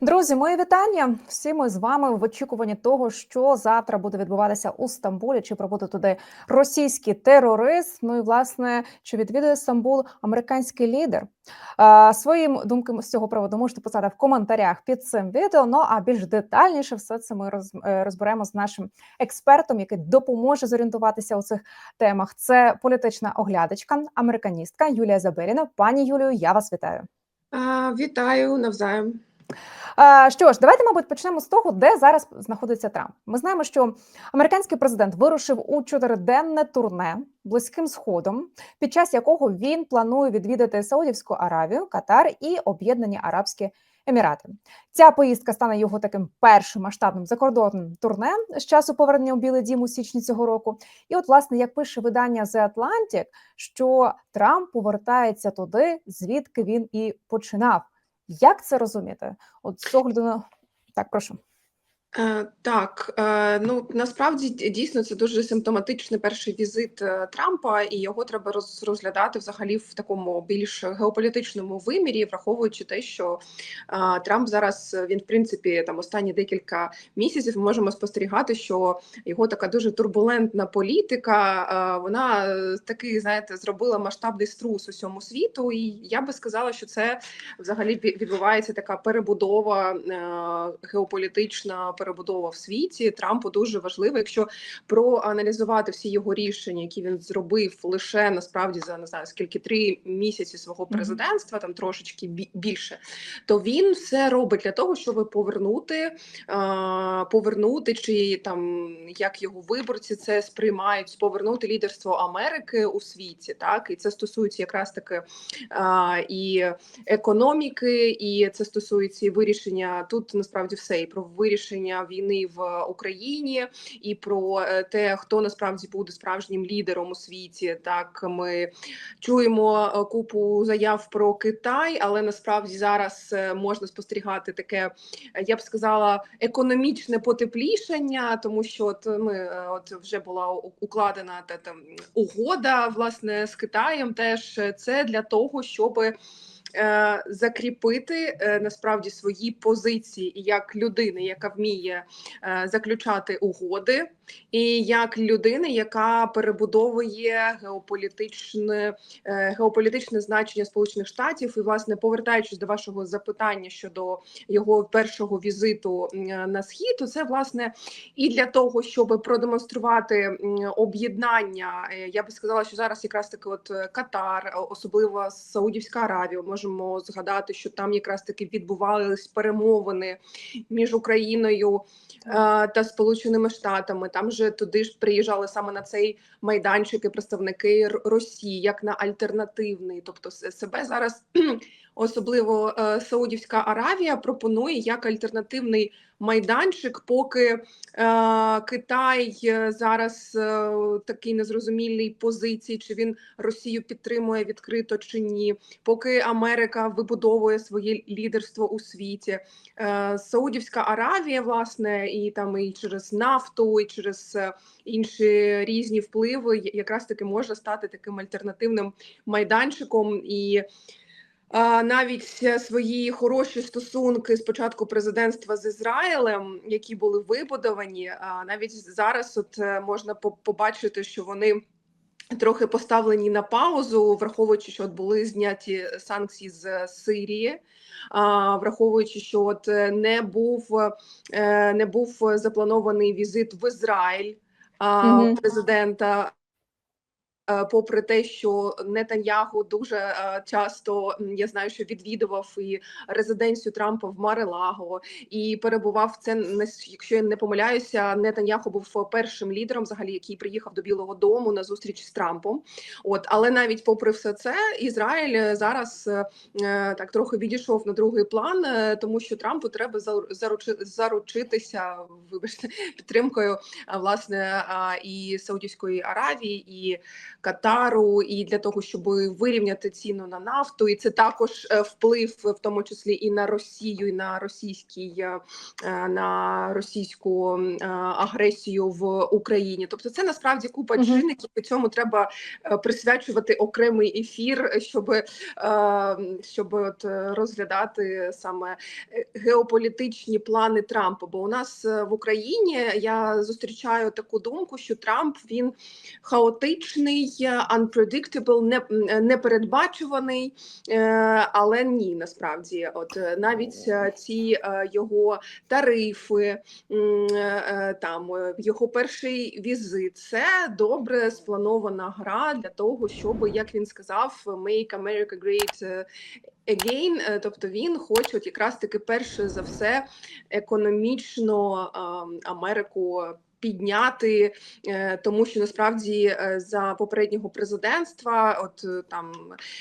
Друзі, мої вітання. Всі ми з вами в очікуванні того, що завтра буде відбуватися у Стамбулі, чи пробуде туди російський терорист. Ну і власне, чи відвідує Стамбул американський лідер? А, своїм думками з цього приводу можете писати в коментарях під цим відео. Ну а більш детальніше все це ми е, розберемо з нашим експертом, який допоможе зорієнтуватися у цих темах. Це політична оглядачка, американістка Юлія Заберіна. Пані Юлію, я вас вітаю. А, Вітаю навзаєм. А, Що ж, давайте, мабуть, почнемо з того, де зараз знаходиться Трамп. Ми знаємо, що американський президент вирушив у чотириденне турне близьким сходом, під час якого він планує відвідати Саудівську Аравію, Катар і Об'єднані Арабські Емірати. Ця поїздка стане його таким першим масштабним закордонним турне з часу повернення у Білий Дім у січні цього року. І, от, власне, як пише видання The Atlantic, що Трамп повертається туди, звідки він і починав. Як це розуміти? От з огляду на так, прошу. Е, Так, е, ну насправді дійсно це дуже симптоматичний перший візит е, Трампа, і його треба роз- розглядати взагалі в такому більш геополітичному вимірі, враховуючи те, що Трамп зараз він, в принципі, там останні декілька місяців ми можемо спостерігати, що його така дуже турбулентна політика, вона таки, знаєте, зробила масштабний струс усьому світу. І я би сказала, що це взагалі відбувається така перебудова геополітична перебудова в світі. Трампу дуже важливо, якщо проаналізувати всі його рішення, які він зробив лише насправді за не знаю скільки три місяці свого президентства, там трошечки бі- більше, то він все робить для того, щоб повернути, повернути чи там як його виборці це сприймають, повернути лідерство Америки у світі. Так і це стосується якраз таки а, і економіки, і це стосується і вирішення тут. Насправді все і про вирішення війни в Україні, і про е, те, хто насправді буде справжнім лідером у світі. Так ми чуємо е, купу заяв про Китай, але насправді зараз е, можна спостерігати таке, я б сказала, економічне потеплішання, тому що от ми от вже була укладена та там угода власне з Китаєм. Теж це для того, щоби закріпити е, насправді свої позиції як людини, яка вміє е, заключати угоди, і як людини, яка перебудовує геополітичне, е, геополітичне значення Сполучених Штатів, і власне повертаючись до вашого запитання щодо його першого візиту на схід, то це власне і для того, щоб продемонструвати об'єднання. е, Я би сказала, що зараз якраз таки, от е, Катар, особливо Саудівська Аравія, можемо згадати, що там якраз таки відбувались перемовини між Україною е, та Сполученими Штатами. Там же туди ж приїжджали саме на цей майданчик і представники Росії, як на альтернативний, тобто себе зараз. Особливо е, Саудівська Аравія пропонує як альтернативний майданчик, поки е, Китай е, зараз такий незрозумілій позиції, чи він Росію підтримує відкрито чи ні, поки Америка вибудовує своє лідерство у світі. Саудівська Аравія, власне, і там і через нафту, і через інші різні впливи, якраз таки може стати таким альтернативним майданчиком і. Навіть е, свої хороші стосунки з початку президентства з Ізраїлем, які були вибудовані, а навіть зараз от е, можна по- побачити, що вони трохи поставлені на паузу, враховуючи, що от були зняті санкції з Сирії. Враховуючи, що от е, не був е, не був запланований візит в Ізраїль президента. Е, Попри те, що Нетаньяху дуже е, часто я знаю, що відвідував і резиденцію Трампа в Марилаго і перебував це якщо я не помиляюся. Нетаньяху був першим лідером, взагалі, який приїхав до Білого Дому на зустріч з Трампом. От, але навіть попри все це, Ізраїль е, зараз е, е, так трохи відійшов на другий план, е, тому що Трампу треба зару- заручи, заручитися, вибачте, підтримкою власне і Саудівської Аравії і Катару, і для того, щоб вирівняти ціну на нафту, і це також е, вплив, в тому числі і на Росію, і на російський е, е, на російську агресію в Україні. Тобто, це насправді купа Мгм. чинників. І цьому треба присвячувати окремий ефір, щоб, щоб от розглядати саме геополітичні плани Трампа. Бо у нас в Україні я зустрічаю таку думку, що Трамп він хаотичний, unpredictable, не, м, непередбачуваний, е, але ні, насправді, от е, навіть е, ці е, його тарифи, е, е, там е, його перший візит, це добре спланована гра для того, щоб, як він сказав, make America great е, again, е, тобто він хоче от якраз таки перше за все економічно Америку підняти, е, тому що насправді е, за попереднього президентства, от е, там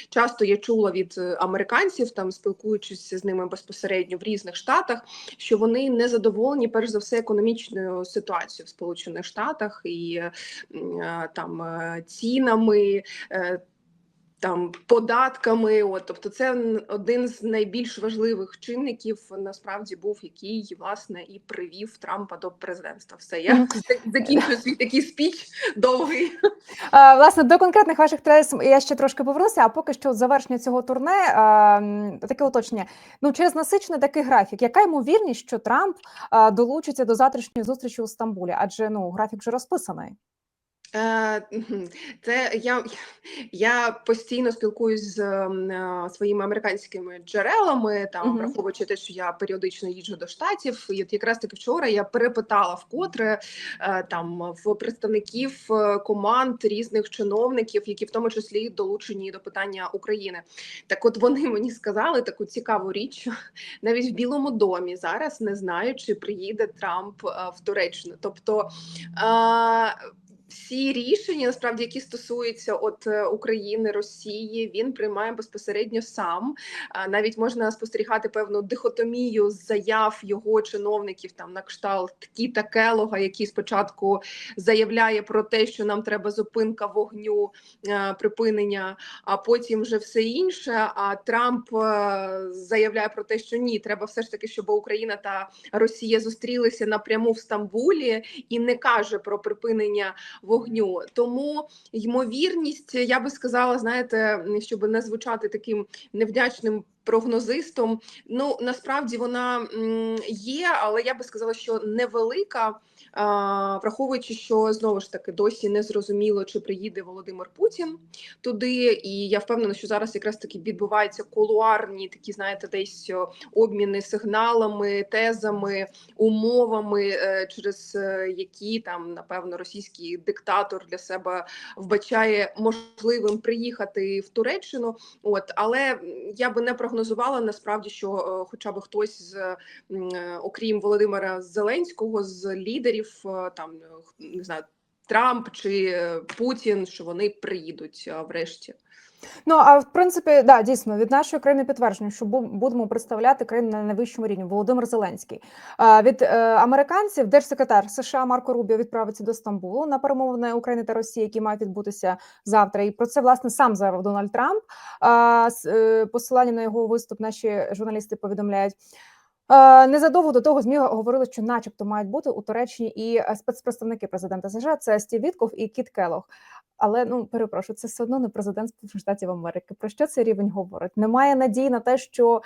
часто я чула від американців, там спілкуючись з ними безпосередньо в різних штатах, що вони не задоволені перш за все економічною ситуацією в Сполучених Штатах і там цінами. Там податками, от тобто, це один з найбільш важливих чинників насправді був, який власне і привів Трампа до президентства. Все я закінчую свій такий спіч довгий. Е, Власне, до конкретних ваших тез я ще трошки повернуся, а поки що завершення цього турне м, таке уточнення. Ну, через насичений такий графік, яка ймовірність, що Трамп е, долучиться до завтрашньої зустрічі у Стамбулі? Адже ну графік вже розписаний. Е. Це я, я постійно спілкуюсь з е, своїми американськими джерелами, там Мгм. враховуючи те, що я періодично їжджу до штатів. І от якраз таки вчора я перепитала вкотре е, там в представників команд різних чиновників, які в тому числі долучені до питання України. Так, от вони мені сказали таку цікаву річ, що навіть в Білому домі зараз не знають, чи приїде Трамп е, в Туреччину. Тобто. е, всі рішення, насправді, які стосуються от е, України, Росії, він приймає безпосередньо сам. Навіть можна спостерігати певну дихотомію заяв його чиновників, там на кшталт Кіта Келога, який спочатку заявляє про те, що нам треба зупинка вогню, е, припинення, а потім вже все інше. А Трамп е, заявляє про те, що ні, треба все ж таки, щоб Україна та Росія зустрілися напряму в Стамбулі, і не каже про припинення вогню. Тому ймовірність, я би сказала, знаєте, щоб не звучати таким невдячним прогнозистом. Ну насправді вона є, але я би сказала, що невелика. Враховуючи, що знову ж таки досі не зрозуміло, чи приїде Володимир Путін туди, і я впевнена, що зараз якраз таки відбуваються кулуарні такі, знаєте, десь обміни сигналами, тезами, умовами, е, через е, які там напевно російський диктатор для себе вбачає можливим приїхати в Туреччину. От але я би не прогнозувала насправді, що е, хоча б хтось з е, окрім Володимира Зеленського з лідерів е, там не знаю. Трамп чи Путін, що вони приїдуть врешті. Ну а в принципі, да, дійсно від нашої країни підтверджено, що бу- будемо представляти країну на найвищому рівні. Володимир Зеленський від е, американців держсекретар США Марко Рубіо відправиться до Стамбулу на перемовини України та Росії, які мають відбутися завтра. І про це власне сам заявив Дональд Трамп. Е, посилання на його виступ наші журналісти повідомляють. Незадовго до того змі говорили, що, начебто, мають бути у Туреччині і е, спецпредставники президента США. Це Стів Вітков і Кіт Келох. Але ну перепрошую, це все одно не президент Сполучених Штатів Америки. Про що цей рівень говорить? Немає надії на те, що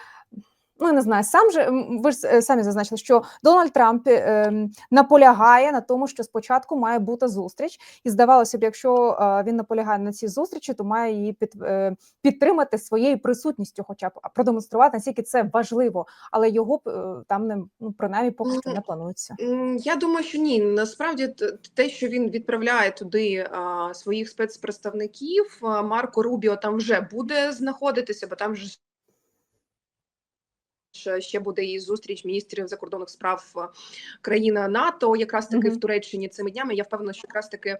ну я не знаю, сам же ви ж е, самі зазначили, що Дональд Трамп е, ем, наполягає на тому, що спочатку має бути зустріч, і здавалося б, якщо е, він наполягає на цій зустрічі, то має її під, е, підтримати своєю присутністю, хоча б продемонструвати наскільки це важливо, але його е, там не ну принаймні поки що не планується. Я думаю, що ні. Насправді те, що він відправляє туди а, своїх спецпредставників, Марко Рубіо там вже буде знаходитися, бо там ж ще буде і зустріч міністрів закордонних справ е, країна НАТО, якраз таки Мгм. в Туреччині цими днями. Я впевнена, що якраз таки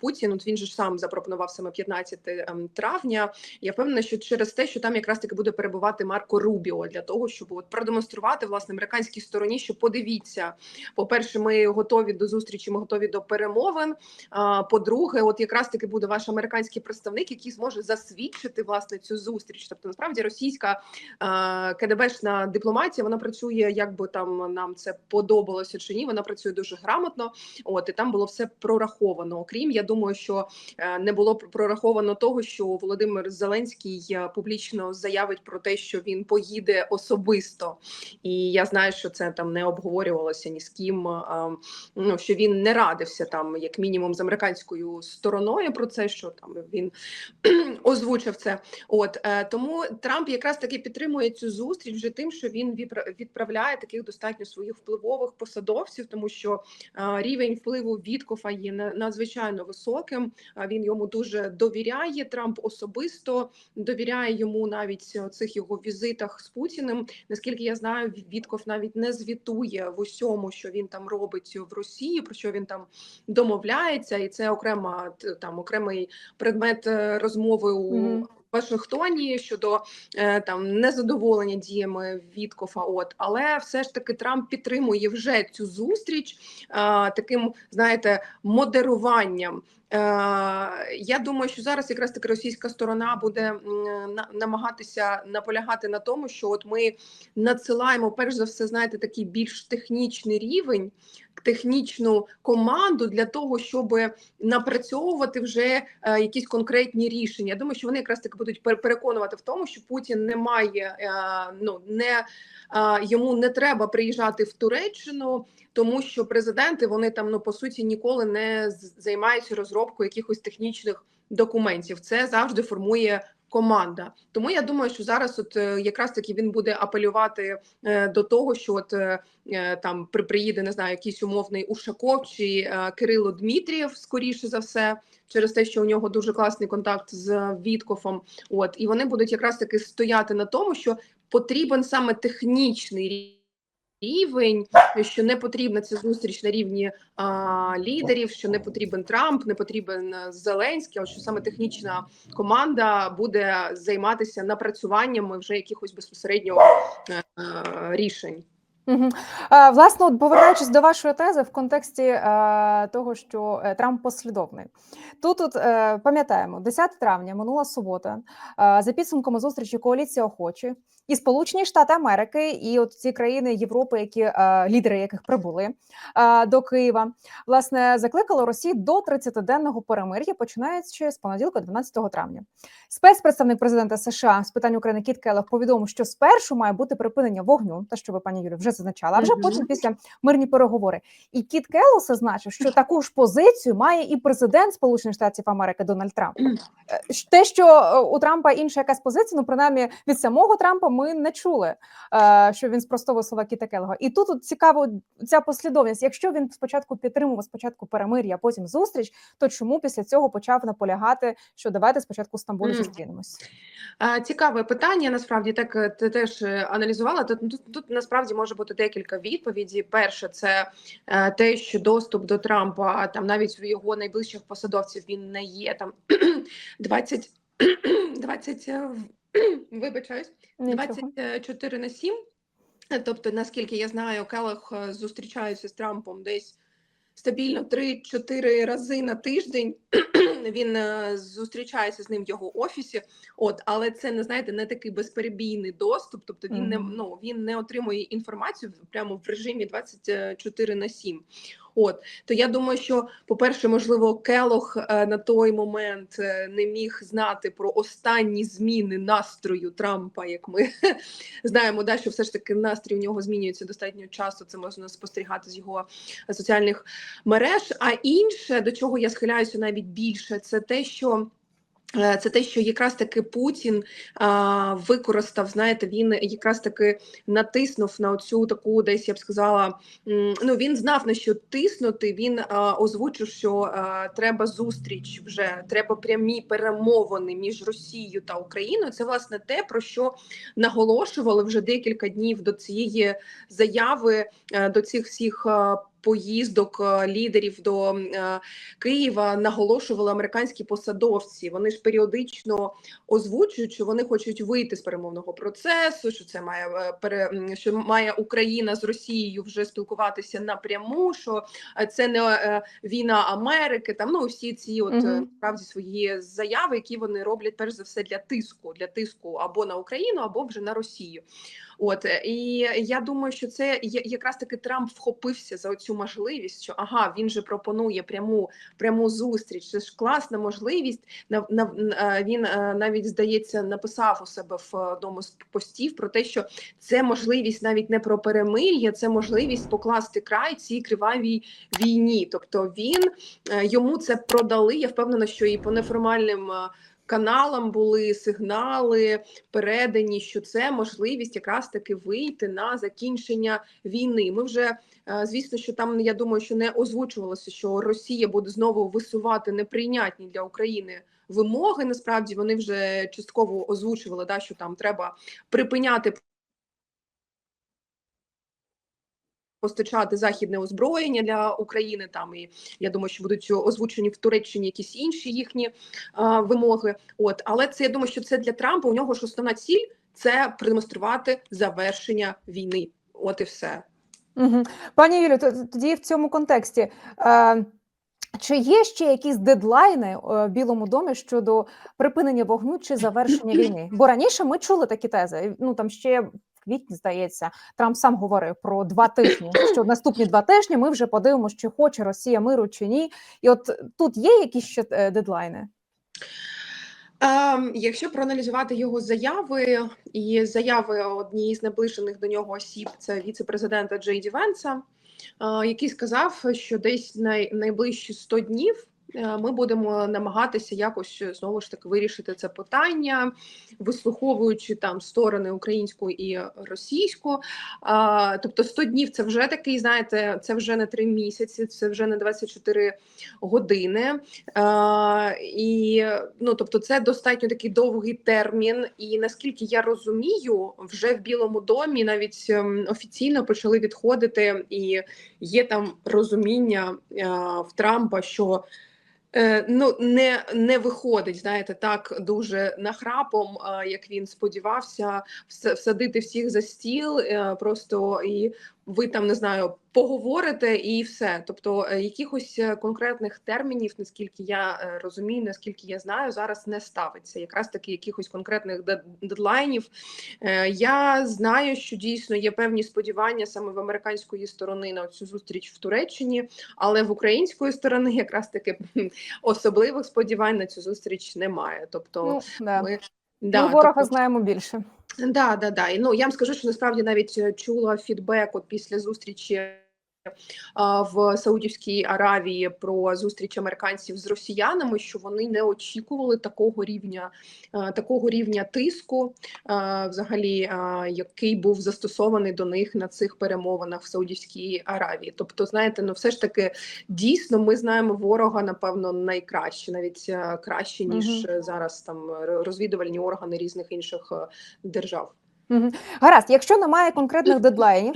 Путін, от він же ж сам запропонував саме 15 ем, травня. Я впевнена, що через те, що там якраз таки буде перебувати Марко Рубіо для того, щоб от продемонструвати власне американській стороні, що подивіться, по-перше, ми готові до зустрічі, ми готові до перемовин. По-друге, от якраз таки буде ваш американський представник, який зможе засвідчити власне цю зустріч. Тобто, насправді російська КДБшна дипломатія вона працює, як би там нам це подобалося чи ні. Вона працює дуже грамотно. От і там було все прораховано. Окрім я думаю, що е, не було прораховано того, що Володимир Зеленський е, публічно заявить про те, що він поїде особисто, і я знаю, що це там не обговорювалося ні з ким. е, Ну що він не радився там, як мінімум, з американською стороною про це, що там він озвучив це. От тому Трамп якраз таки підтримує цю зустріч вже тим, що він відправляє таких достатньо своїх впливових посадовців, тому що е, рівень впливу Віткофа є на- надзвичайно високим. Він йому дуже довіряє. Трамп особисто довіряє йому навіть у цих його візитах з Путіним. Наскільки я знаю, Вітков навіть не звітує в усьому, що він там робить в Росії, про що він там домовляється, і це окрема там окремий предмет е, розмови у. Мгм. Вашингтоні щодо е, там незадоволення діями Віткофа, от але все ж таки Трамп підтримує вже цю зустріч е, таким, знаєте, модеруванням. Е, я думаю, що зараз якраз таки російська сторона буде на- намагатися наполягати на тому, що от ми надсилаємо перш за все, знаєте, такий більш технічний рівень, технічну команду для того, щоб напрацьовувати вже е, якісь конкретні рішення. Я думаю, що вони якраз таки будуть переконувати в тому, що Путін не має е, ну не йому не треба приїжджати в Туреччину, тому що президенти вони там ну по суті ніколи не займаються розробкою якихось технічних документів. Це завжди формує. Команда, тому я думаю, що зараз, от е, якраз таки він буде апелювати е, до того, що от е, там при приїде, не знаю, якийсь умовний Ушаков чи Кирило Дмитрієв, скоріше за все, через те, що у нього дуже класний контакт з Віткофом. От і вони будуть якраз таки стояти на тому, що потрібен саме технічний рівень. Рівень, що не потрібна ця зустріч на рівні а, лідерів, що не потрібен Трамп, не потрібен е, Зеленський, а що саме технічна команда буде займатися напрацюваннями вже якихось безпосередньо е, е, рішень. Власне, от повертаючись до вашої тези в контексті е, того, що е, Трамп послідовний. Тут тут е, пам'ятаємо, 10 травня, минула субота, е, за підсумками зустрічі коаліції охочі і Сполучені Штати Америки, і от ці країни Європи, які е, лідери яких прибули е, до Києва, власне закликали Росію до 30-денного перемир'я, починаючи з понеділка, 12 травня. Спецпредставник президента США з питань України Кіт Келлог повідомив, що спершу має бути припинення вогню, те, що ви пані Юлі вже зазначала, а вже Мгм. потім після мирні переговори. І Кіт Келлог зазначив, що таку ж позицію має і президент Сполучених Штатів Америки Дональд Трамп. Е, Те, що е, у Трампа інша якась позиція, ну принаймні від самого Трампа ми не чули, е, що він спростовує слова Кіта Келлога. І тут от цікаво ця послідовність. Якщо він спочатку підтримував спочатку перемир'я, потім зустріч, то чому після цього почав наполягати, що давайте спочатку в Стамбулі зустрінемось? Цікаве питання. Насправді так ти теж аналізувала. Тут, тут, тут насправді може бути декілька відповідей. Перше, це е, те, що доступ до Трампа там навіть в його найближчих посадовців він не є там 20, 20 е, вибачаюсь, 24 на 7. Е, Тобто, наскільки я знаю, Келех е, зустрічається з Трампом десь стабільно 3-4 рази на тиждень. Він е, зустрічається з ним в його офісі. От, але це не знаєте, не такий безперебійний доступ. Тобто він не Мгм. ну він не отримує інформацію прямо в режимі 24 на 7. От то я думаю, що по-перше, можливо, Келох е, на той момент е, не міг знати про останні зміни настрою Трампа, як ми знаємо, да, що все ж таки настрій у нього змінюється достатньо часто. Це можна спостерігати з його соціальних мереж. А інше, до чого я схиляюся навіть більше, це те, що Е, Це те, що якраз таки Путін а, використав, знаєте, він якраз таки натиснув на цю таку, десь я б сказала, ну він знав на що тиснути. Він а, озвучив, що а, треба зустріч вже треба прямі перемовини між Росією та Україною. Це власне те, про що наголошували вже декілька днів до цієї заяви, е, до цих всіх. Поїздок е, лідерів до е, Києва наголошували американські посадовці. Вони ж періодично озвучують, що вони хочуть вийти з перемовного процесу. Що це має е, що має Україна з Росією вже спілкуватися напряму. Що це не війна Америки. Там ну всі ці, от справді свої заяви, які вони роблять перш за все для тиску, для тиску або на Україну, або вже на Росію. От е, і я думаю, що це якраз таки Трамп вхопився за цю можливість, що ага, він же пропонує пряму пряму зустріч. Це ж класна можливість. На, на е, він е, навіть здається написав у себе в одному з постів про те, що це можливість навіть не про перемир'я, це можливість покласти край цій кривавій війні. Тобто він йому це продали. Я впевнена, що і по неформальним. Каналам були сигнали передані, що це можливість якраз таки вийти на закінчення війни. Ми вже е, звісно, що там я думаю, що не озвучувалося, що Росія буде знову висувати неприйнятні для України вимоги. Насправді вони вже частково озвучували, да, що там треба припиняти. Постачати західне озброєння для України там і я думаю, що будуть озвучені в Туреччині якісь інші їхні а, вимоги. От але це я думаю, що це для Трампа. У нього ж основна ціль це продемонструвати завершення війни. От і все. Угу. Пані Юлю, тоді в цьому контексті. Е, чи є ще якісь дедлайни е, в Білому домі щодо припинення вогню чи завершення війни? Бо раніше ми чули такі тези. Ну там ще квітні, здається, Трамп сам говорив про два тижні. Що наступні два тижні ми вже подивимося, чи хоче Росія миру чи ні. І от тут є якісь ще е, дедлайни? Ем, якщо проаналізувати його заяви і заяви однієї з наближених до нього осіб, це віце-президента Джей Ді Венса, е, який сказав, що десь най, найближчі 100 днів ми будемо намагатися якось е, знову ж таки вирішити це питання, вислуховуючи там сторони українську і російську. Тобто 100 днів це вже такий, знаєте, це вже не 3 місяці, це вже не 24 години. І ну, тобто, це достатньо такий довгий термін. І наскільки я розумію, вже в Білому домі навіть ем, офіційно почали відходити, і є там розуміння е, в Трампа, що Е, ну не не виходить, знаєте, так дуже нахрапом, е, як він сподівався, вс- всадити всіх за стіл, е, просто і ви там не знаю, поговорите і все. Тобто, е, якихось е, конкретних термінів, наскільки я е, розумію, наскільки я знаю, зараз не ставиться. Якраз таки якихось конкретних дедлайнів. Я знаю, що дійсно є певні сподівання саме в американської сторони на цю зустріч в Туреччині, але в української сторони якраз таки особливих сподівань на цю зустріч немає. Тобто, Ну, да. ми Ми да, ворога тобто, знаємо більше. Да, да, да. І ну я вам скажу, що насправді навіть е, чула фідбек от після зустрічі. В Саудівській Аравії про зустріч американців з росіянами, що вони не очікували такого рівня, такого рівня тиску, взагалі, який був застосований до них на цих перемовинах в Саудівській Аравії. Тобто, знаєте, ну все ж таки дійсно ми знаємо ворога, напевно, найкраще, навіть краще ніж е, зараз там розвідувальні органи різних інших е, держав. Гаразд, якщо немає конкретних дедлайнів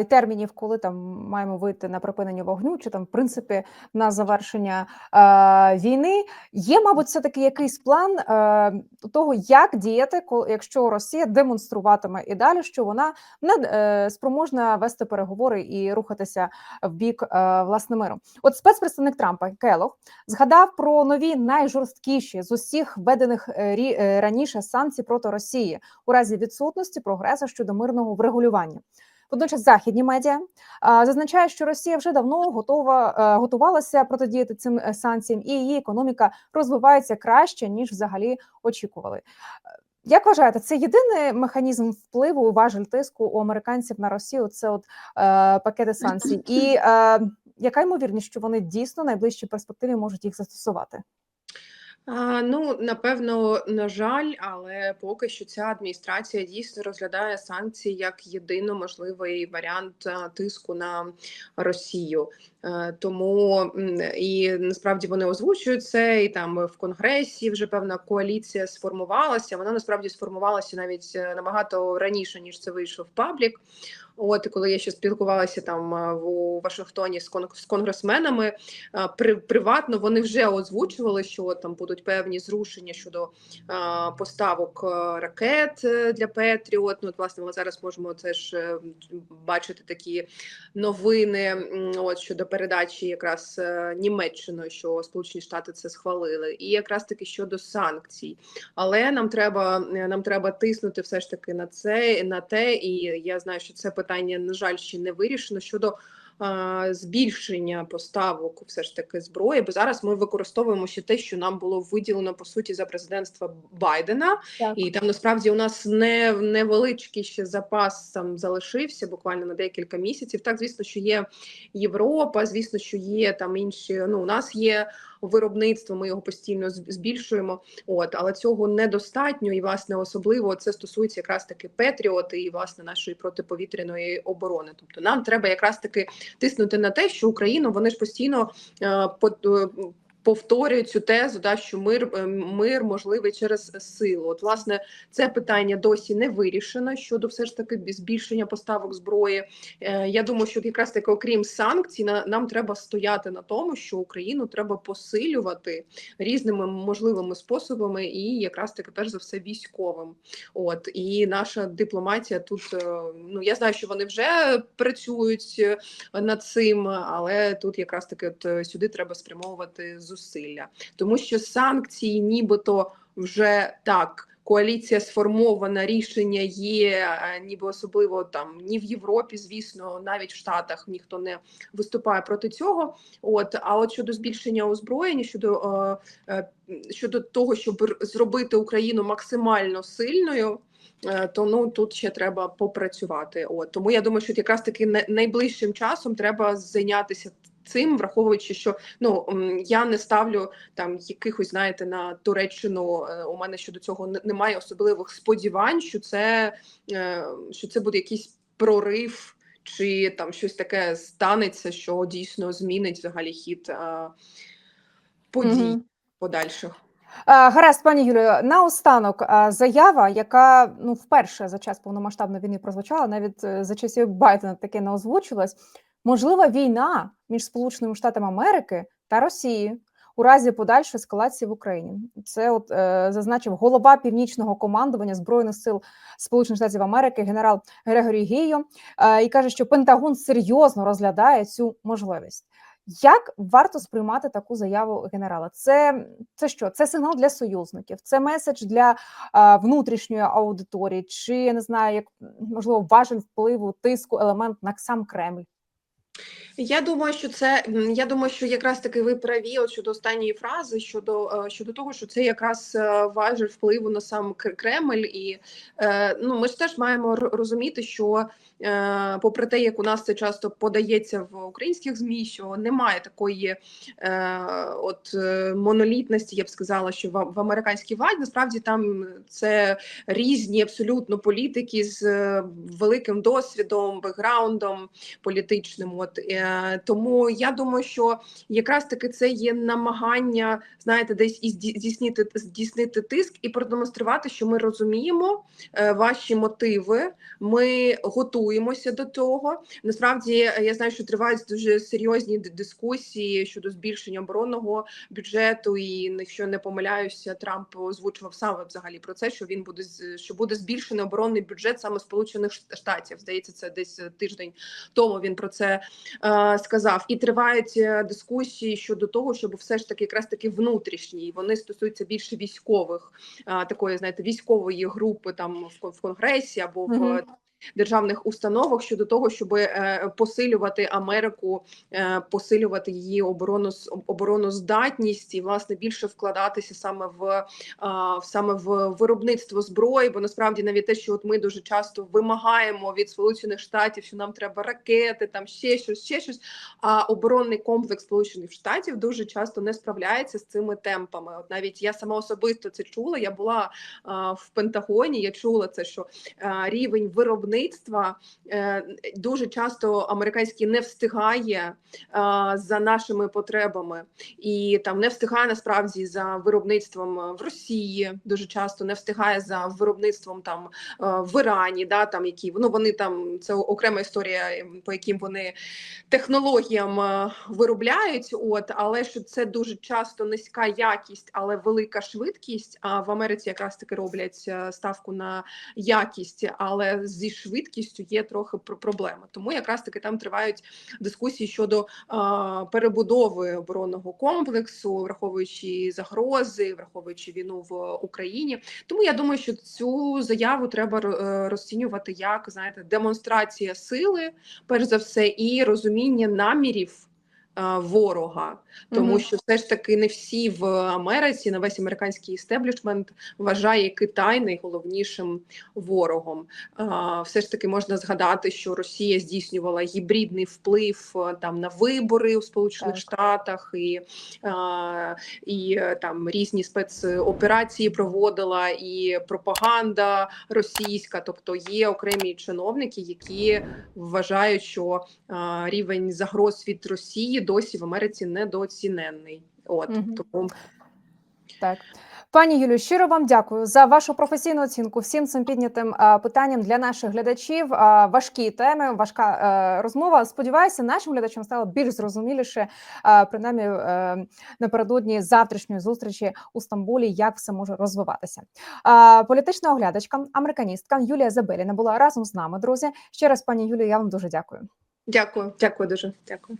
і термінів, коли там маємо вийти на припинення вогню, чи там в принципі на завершення е, війни, є, мабуть, все таки якийсь план е, того, як діяти, якщо Росія демонструватиме і далі, що вона не спроможна вести переговори і рухатися в бік е, власне миру. От спецпредставник Трампа Келох згадав про нові найжорсткіші з усіх введених е, рі- е, раніше санкцій проти Росії у разі відсутності прогресу щодо мирного врегулювання. Водночас західні медіа зазначають, що Росія вже давно готова е, готувалася протидіяти цим е, санкціям, і її економіка розвивається краще ніж взагалі очікували. Е, Як вважаєте, це єдиний механізм впливу важель тиску у американців на Росію? Це от е, пакети санкцій, і е, яка ймовірність, що вони дійсно в найближчій перспективі можуть їх застосувати? А, ну, напевно, на жаль, але поки що ця адміністрація дійсно розглядає санкції як єдино можливий варіант тиску на Росію. Е, Тому і насправді вони озвучують це, і там в Конгресі вже певна коаліція сформувалася. Вона насправді сформувалася навіть е, набагато раніше ніж це вийшов в паблік. От коли я ще спілкувалася там е, в Вашингтоні з кон- конгресменами, при приватно вони вже озвучували, що там будуть певні зрушення щодо а, поставок ракет е, для Петріот. Ну, от, власне, ми зараз можемо теж е, бачити такі новини. От щодо передачі якраз е, Німеччиною, що Сполучені Штати це схвалили, і якраз таки щодо санкцій. Але нам треба е, нам треба тиснути все ж таки на це на те, і я знаю, що це питання на жаль ще не вирішено щодо збільшення поставок все ж таки зброї, бо зараз ми використовуємо ще те, що нам було виділено по суті за президентства Байдена, Так. і там насправді у нас не невеличкий ще запас там залишився буквально на декілька місяців. Так, звісно, що є Європа, звісно, що є там інші. Ну, у нас є виробництво, ми його постійно збільшуємо. От, але цього недостатньо, і власне особливо це стосується якраз таки Петріот і власне нашої протиповітряної оборони. Тобто нам треба якраз таки тиснути на те, що Україну вони ж постійно е, по- повторюють цю тезу, да, що мир е, мир можливий через силу. От власне це питання досі не вирішено щодо все ж таки збільшення поставок зброї. Е, Я думаю, що якраз таки, окрім санкцій, на нам треба стояти на тому, що Україну треба посилювати різними можливими способами, і якраз таки перш за все військовим. От і наша дипломатія тут. е, Ну я знаю, що вони вже працюють над цим, але тут якраз таки от сюди треба спрямовувати зусилля, тому що санкції, нібито вже так. Коаліція сформована, рішення є, е, ніби особливо там ні в Європі, звісно, навіть в Штатах ніхто не виступає проти цього. От а от щодо збільшення озброєння, щодо е, е, щодо того, щоб зробити Україну максимально сильною. То ну тут ще треба попрацювати. От тому я думаю, що якраз таки найближчим часом треба зайнятися цим, враховуючи, що ну я не ставлю там якихось, знаєте, на Туреччину. е, У мене щодо цього немає особливих сподівань, що це е, що це буде якийсь прорив, чи там щось таке станеться, що дійсно змінить взагалі хід е, подій Мгм. подальших. Е, Гаразд, пані Юлію, наостанок е, заява, яка ну вперше за час повномасштабної війни прозвучала, навіть за часів Байдена таке не озвучилось. Можлива війна між Сполученими Штатами Америки та Росією у разі подальшої ескалації в Україні. Це от е, зазначив голова північного командування збройних сил Сполучених Штатів Америки, генерал Грегорі Гійо, е, і каже, що Пентагон серйозно розглядає цю можливість. Як варто сприймати таку заяву генерала? Це це що? Це сигнал для союзників, це меседж для а, внутрішньої аудиторії, чи я не знаю, як можливо важель впливу тиску, елемент на сам Кремль. Я думаю, що це я думаю, що якраз таки ви праві щодо останньої фрази, щодо е, щодо того, що це якраз е, важель впливу на сам Кремль, і е, ну ми ж теж маємо розуміти, що попри те, як у нас це часто подається в українських змі, що немає такої от монолітності, я б сказала, що в, американській владі насправді там це різні абсолютно політики з великим досвідом, бекграундом політичним. От е, тому я думаю, що якраз таки це є намагання, знаєте, десь і здійснити здійснити тиск і продемонструвати, що ми розуміємо е, ваші мотиви. Ми готуємося до того. Насправді е, я знаю, що тривають дуже серйозні дискусії щодо збільшення оборонного бюджету. І якщо не помиляюся, Трамп озвучував саме взагалі про це, що він буде що буде збільшений оборонний бюджет саме Сполучених Штатів. Здається, це десь е, тиждень тому він про це сказав. І тривають е, дискусії щодо того, щоб все ж таки якраз таки внутрішні, вони стосуються більше військових, е, такої знаєте, військової групи там в, кон- в конгресі або в. Державних установах щодо того, щоб е, посилювати Америку, е, посилювати її оборону обороноздатність і власне більше вкладатися саме в саме в виробництво зброї. Бо насправді навіть те, що от ми дуже часто вимагаємо від Сполучених Штатів, що нам треба ракети, там ще щось, ще щось. А оборонний комплекс Сполучених Штатів дуже часто не справляється з цими темпами. От навіть я сама особисто це чула. Я була в Пентагоні. Я чула це, що рівень виробництва е, дуже часто американський не встигає за нашими потребами, і там не встигає насправді за виробництвом е, в Росії. Дуже часто не встигає за виробництвом там е, в Ірані, да там які ну вони там це окрема історія, е, по яким вони технологіям е, виробляють. От але що це дуже часто низька якість, але велика швидкість. А в Америці якраз таки роблять е, ставку на якість, але зі швидкістю є трохи проблема. Тому якраз таки там тривають дискусії щодо перебудови оборонного комплексу, враховуючи загрози, враховуючи війну в Україні. Тому я думаю, що цю заяву треба е, розцінювати як знаєте, демонстрація сили, перш за все, і розуміння намірів. Е, Ворога, тому Мгм. що все ж таки не всі в Америці, не весь американський істеблішмент вважає Китай найголовнішим ворогом. Все ж таки можна згадати, що Росія здійснювала гібридний вплив е, там на вибори у Сполучених Так. Штатах і, і е, там різні спецоперації проводила, і пропаганда російська. Тобто є окремі чиновники, які вважають, що рівень загроз від Росії досі в Америці недооцінений. От Мгм. тому Так. Пані Юлію, щиро вам дякую за вашу професійну оцінку всім цим піднятим питанням для наших глядачів. Важкі теми, важка е, розмова. Сподіваюся, нашим глядачам стало більш зрозуміліше, принаймні е, напередодні завтрашньої зустрічі у Стамбулі, як все може розвиватися. Політична оглядачка, американістка Юлія Забеліна була разом з нами. Друзі, ще раз, пані Юлію, я вам дуже дякую. дякую, дякую дуже. Дякую.